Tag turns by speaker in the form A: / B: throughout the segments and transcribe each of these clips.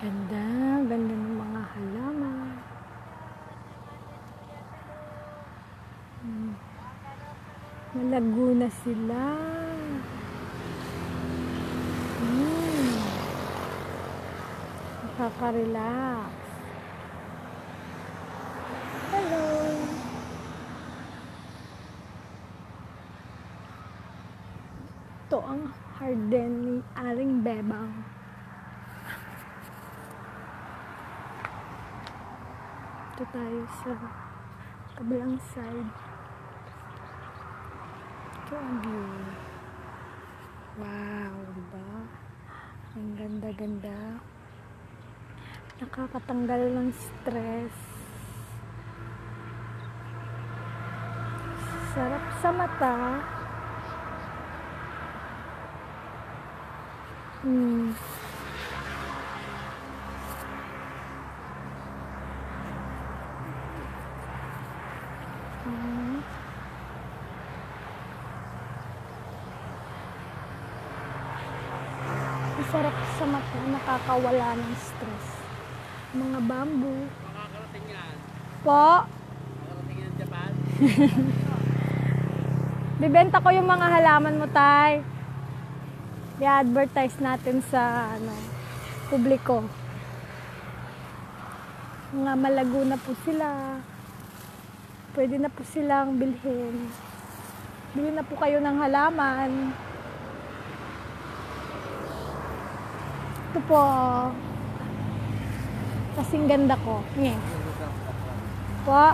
A: Ganda, ganda ng mga halaman. Hmm. Malago sila. Hmm. Nakaka-relax. Hello. Ito ang harden ni Aring Bebang. Ito tayo sa kabilang side. Ito ang view. Wow, diba? Ang ganda-ganda. Nakakatanggal ng stress. Sarap sa mata. Hmm. Masarap sa mata, nakakawala ng stress. Mga bamboo.
B: Makakarating yan.
A: Po,
B: Makakarating yan Japan.
A: bibenta ko yung mga halaman mo, Tay. I-advertise natin sa ano, publiko. Mga malago na po sila. Pwede na po silang bilhin. Bili na po kayo ng halaman. Ito po. Kasing ganda ko. Nye. Po.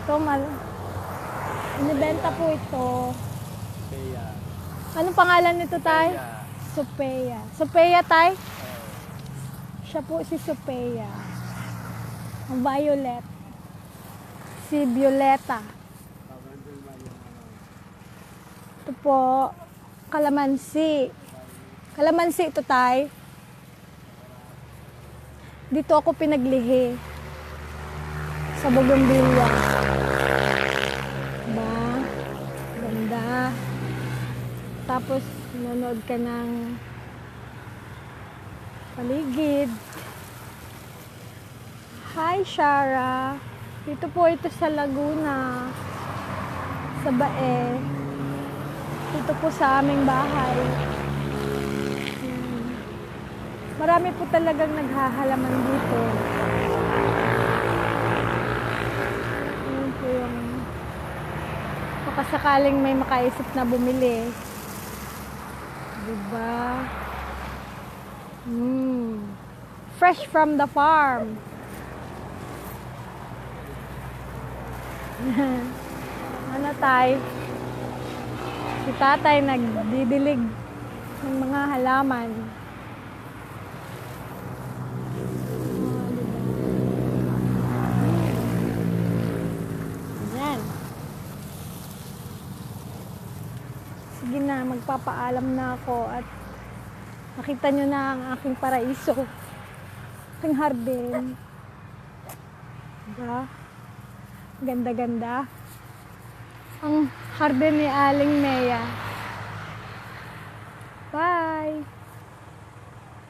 A: Ito, mal. Inibenta po ito.
B: Kaya.
A: Anong pangalan nito, Tay? Sopeya. Sopeya, Tay? Siya po si Sopeya. Ang violet. Si Violeta. Ito po, kalamansi. Kalamansi ito, Tay. Dito ako pinaglihi. Sa Bougainvillea. Diba? Ganda. Tapos, nanonood ka ng paligid. Hi, Shara. Dito po ito sa Laguna. Sa Bae. Dito po sa aming bahay. Marami po talagang naghahalaman dito. Yun po yung baka sakaling may makaisip na bumili. Diba? Mm. Fresh from the farm. ano tay? Si tatay nagdidilig ng mga halaman. Ah, diba? Yan. Sige na, magpapaalam na ako at nakita nyo na ang aking paraiso. Aking hardin. Diba? Ganda-ganda. Ang hardin ni Aling Mea. Bye!